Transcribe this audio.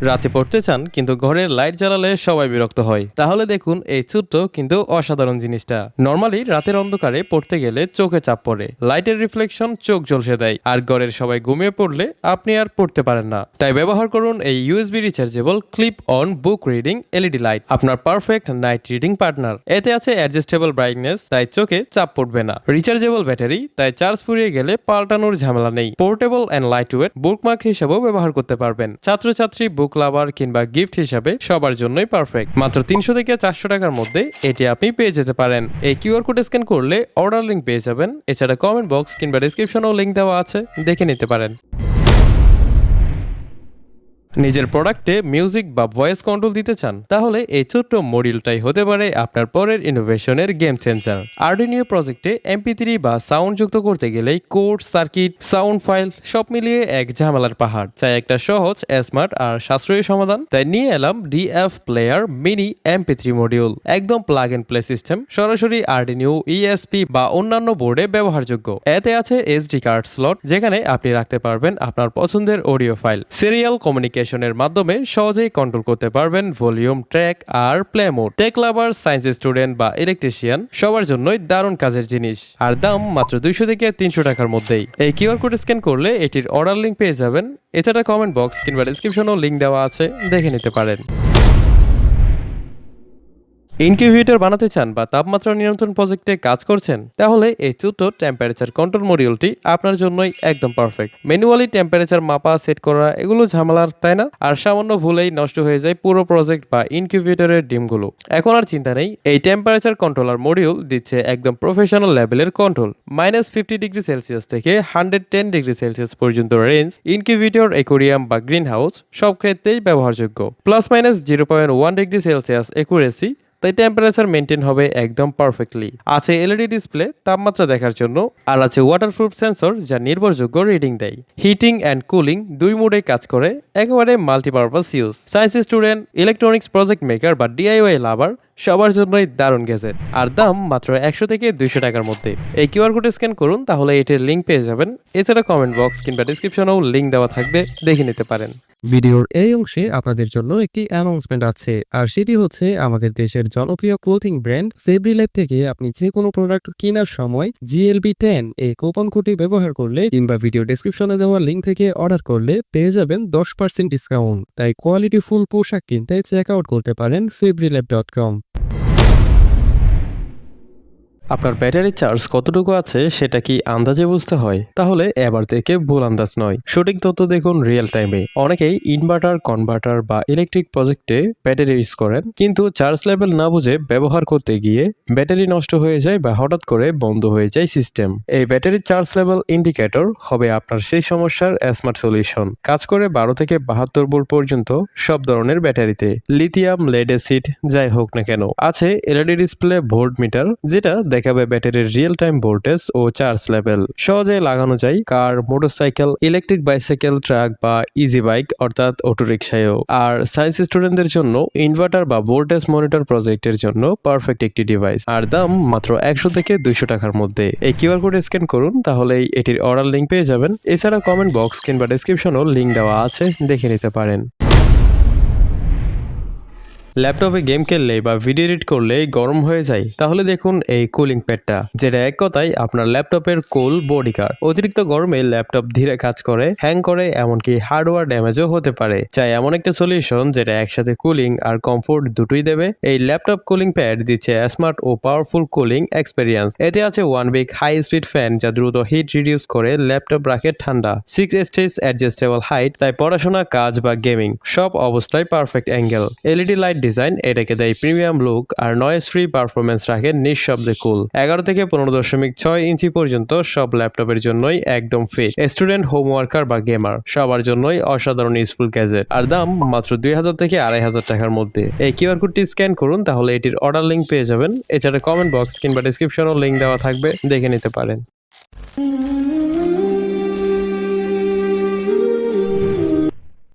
রাতে পড়তে চান, কিন্তু ঘরের লাইট জ্বালালে সবাই বিরক্ত হয়। তাহলে দেখুন এই ছোট্ট কিন্তু অসাধারণ জিনিসটা। নর্মালি রাতের অন্ধকারে পড়তে গেলে চোখে চাপ পড়ে। লাইটের রিফ্লেকশন চোখ ঝলসে দেয়, আর ঘরের সবাই ঘুমিয়ে পড়লে আপনি আর পড়তে পারেন না। তাই ব্যবহার করুন এই USB rechargeable clip on book reading LED light আপনার পারফেক্ট নাইট রিডিং পার্টনার এতে আছে অ্যাডজাস্টেবল ব্রাইটনেস তাই চোখে চাপ পড়বে না। রিচার্জেবল ব্যাটারি তাই চার্জ ফুরিয়ে গেলে পাল্টানোর ঝামেলা নেই। Portable and light weight bookmark হিসেবেও ব্যবহার করতে পারবেন। ছাত্রছাত্রী বুক লাভার কিংবা গিফট হিসাবে সবার জন্যই পারফেক্ট মাত্র তিনশো থেকে চারশো টাকার মধ্যে এটি আপনি পেয়ে যেতে পারেন। এই কিউআর কোড স্ক্যান করলে অর্ডার লিঙ্ক পেয়ে যাবেন। এছাড়া কমেন্ট বক্স কিংবা ডিসক্রিপশনেও লিঙ্ক দেওয়া আছে। দেখে নিতে পারেন। নিজের প্রোডাক্টে মিউজিক বা ভয়েস কন্ট্রোল দিতে চান, তাহলে এই ছোট্ট মডিউলটাই হতে পারে আপনার পরের ইনোভেশনের গেম চেঞ্জার আর্ডিনিও প্রজেক্টে এমপি থ্রি বা সাউন্ড যুক্ত করতে গেলেই কোড সার্কিট সাউন্ড ফাইল সব মিলিয়ে এক ঝামেলার পাহাড়। চাই একটা সহজ স্মার্ট আর সাশ্রয়ী সমাধান। তাই নিয়ে এলাম DF player mini MP three module একদম প্লাগ এন্ড প্লে সিস্টেম সরাসরি আর্ডিনিও ইএসপি বা অন্যান্য বোর্ডে ব্যবহারযোগ্য। এতে আছে এসডি কার্ড স্লট যেখানে আপনি রাখতে পারবেন আপনার পছন্দের অডিও ফাইল সিরিয়াল কমিউনিকেশনের মাধ্যমে সহজেই কন্ট্রোল করতে পারবেন ভলিউম ট্র্যাক আর play mode tech lover science student বা ইলেকট্রিশিয়ান সবার জন্যই দারুণ কাজের জিনিস। আর দাম মাত্র দুইশো থেকে তিনশো টাকার মধ্যেই। এই কিউআর কোড স্ক্যান করলে এটির অর্ডার লিঙ্ক পেয়ে যাবেন। এছাড়া কমেন্ট বক্স কিংবা ডিসক্রিপশনেও লিঙ্ক দেওয়া আছে। দেখে নিতে পারেন। ইনকিউবেটর বানাতে চান বা তাপমাত্রা নিয়ন্ত্রণ প্রজেক্টে কাজ করছেন, তাহলে এই ছোট টেম্পারেচার কন্ট্রোল মডিউলটি আপনার জন্যই একদম পারফেক্ট ম্যানুয়ালি টেম্পারেচার মাপা সেট করা, এগুলো ঝামেলার, তাই না? আর সামান্য ভুলেই নষ্ট হয়ে যায় পুরো প্রজেক্ট বা ইনকিউবেটরের ডিমগুলো। এখন আর চিন্তা নেই, এই টেম্পারেচার কন্ট্রোলার মডিউল দিচ্ছে একদম প্রফেশনাল লেভেলের control minus fifty degree Celsius থেকে হান্ড্রেড টেন ডিগ্রি সেলসিয়াস পর্যন্ত রেঞ্জ ইনকিউবেটর একুরিয়াম বা গ্রিন হাউস সব ক্ষেত্রেই ব্যবহারযোগ্য। Plus minus zero point one degree Celsius accuracy তাই টেম্পারেচার মেনটেন হবে একদম পারফেক্টলি আছে এলইডি ডিসপ্লে তাপমাত্রা দেখার জন্য, আর আছে ওয়াটারপ্রুফ সেন্সর যা নির্ভরযোগ্য রিডিং দেয়। হিটিং অ্যান্ড কুলিং দুই মোডে কাজ করে, একেবারে multipurpose use science student electronics project maker বা ডিআইওয়াই লাভার সবার জন্যই দারুণ গেজেট আর দাম মাত্র একশো থেকে দুইশো টাকার মধ্যে। এই কিউআর কোড স্ক্যান করুন, তাহলে এটির লিঙ্ক পেয়ে যাবেন। এছাড়া কমেন্ট বক্স কিংবা ডিসক্রিপশনেও লিঙ্ক দেওয়া থাকবে, দেখে নিতে পারেন। ভিডিওর এই অংশে আপনাদের জন্য একটি অ্যানাউন্সমেন্ট আছে, আর সেটি হচ্ছে আমাদের দেশের জনপ্রিয় ক্লোথিং ব্র্যান্ড ফেব্রি লাইফ থেকে আপনি যে কোনো প্রোডাক্ট কেনার সময় জিএলবি টেন এই কোপন কোডটি ব্যবহার করলে কিংবা ভিডিও ডেসক্রিপশনে দেওয়া লিঙ্ক থেকে অর্ডার করলে পেয়ে যাবেন দশ পার্সেন্ট ডিসকাউন্ট তাই কোয়ালিটি ফুল পোশাক কিনতে চেক আউট করতে পারেন ফেব্রি ডট কম আপনার ব্যাটারি চার্জ কতটুকু আছে সেটা কি আন্দাজে বুঝতে হয়? তাহলে এবার থেকে ভুল আন্দাজ নয়। সঠিক তথ্য দেখুন রিয়েল টাইমে অনেকেই ইনভার্টার কনভার্টার বা ইলেকট্রিক প্রজেক্টে ব্যাটারি ইউজ করেন, কিন্তু চার্জ লেভেল না বুঝে ব্যবহার করতে গিয়ে ব্যাটারি নষ্ট হয়ে যায় বা হঠাৎ করে বন্ধ হয়ে যায় সিস্টেম এই ব্যাটারির চার্জ লেভেল ইন্ডিকেটর হবে আপনার সেই সমস্যার স্মার্ট সলিউশন কাজ করে বারো থেকে বাহাত্তর ভোল্ট পর্যন্ত সব ধরনের ব্যাটারিতে। লিথিয়াম লেড অ্যাসিড যাই হোক না কেন, আছে এলইডি ডিসপ্লে ভোল্ট মিটার যেটা দেখাবে ব্যাটারির রিয়েল টাইম ভোল্টেজ ও চার্জ লেভেল সহজে লাগানো যায় car motorcycle electric bicycle truck বা ইজি বাইক অর্থাৎ অটো রিক্সায়ও আর সায়েন্স স্টুডেন্টদের জন্য ইনভার্টার বা ভোল্টেজ মনিটর প্রজেক্টের জন্য পারফেক্ট একটি ডিভাইস আর দাম মাত্র একশো থেকে দুইশো টাকার মধ্যে। এই কিউআর কোড স্ক্যান করুন, তাহলেই এটির অর্ডার লিঙ্ক পেয়ে যাবেন। এছাড়া কমেন্ট বক্স কিংবা ডিসক্রিপশনও লিঙ্ক দেওয়া আছে, দেখে নিতে পারেন। ল্যাপটপে গেম খেললে বা ভিডিও এডিট করলে গরম হয়ে যায়, তাহলে দেখুন এই কুলিং প্যাডটা, যেটা এক কথায় আপনার ল্যাপটপের কুল বডি কার অতিরিক্ত গরমে ল্যাপটপ ধীরে কাজ করে হ্যাং করে, এমনকি হার্ডওয়্যার ড্যামেজও হতে পারে। চাই এমন একটা সলিউশন যেটা একসাথে কুলিং আর কমফোর্ট দুটোই দেবে। এই ল্যাপটপ কুলিং প্যাড দিচ্ছে স্মার্ট ও পাওয়ারফুল কুলিং এক্সপেরিয়েন্স এতে আছে one week high speed fan যা দ্রুত হিট রিডিউস করে ল্যাপটপ রাখে ঠান্ডা। সিক্স স্টেজ অ্যাডজাস্টেবল হাইট তাই পড়াশোনা, কাজ বা গেমিং সব অবস্থায় perfect angle LED light design, এটাকে দেয় প্রিমিয়াম লুক আর নয়েজ ফ্রি পারফরমেন্স রাখে নিঃশব্দে কুল। এগারো থেকে পনেরো দশমিক ছয় ইঞ্চি পর্যন্ত সব ল্যাপটপের জন্যই একদম ফিট স্টুডেন্ট হোম ওয়ার্কার বা গেমার, সবার জন্যই অসাধারণ ইউজফুল গ্যাজেট। আর দাম মাত্র দুই হাজার থেকে আড়াই হাজার টাকার মধ্যে। এই কিউআর কোডটি স্ক্যান করুন, তাহলে এটির অর্ডার লিঙ্ক পেয়ে যাবেন। এছাড়া কমেন্ট বক্স কিংবা ডিসক্রিপশনও লিঙ্ক দেওয়া থাকবে, দেখে নিতে পারেন।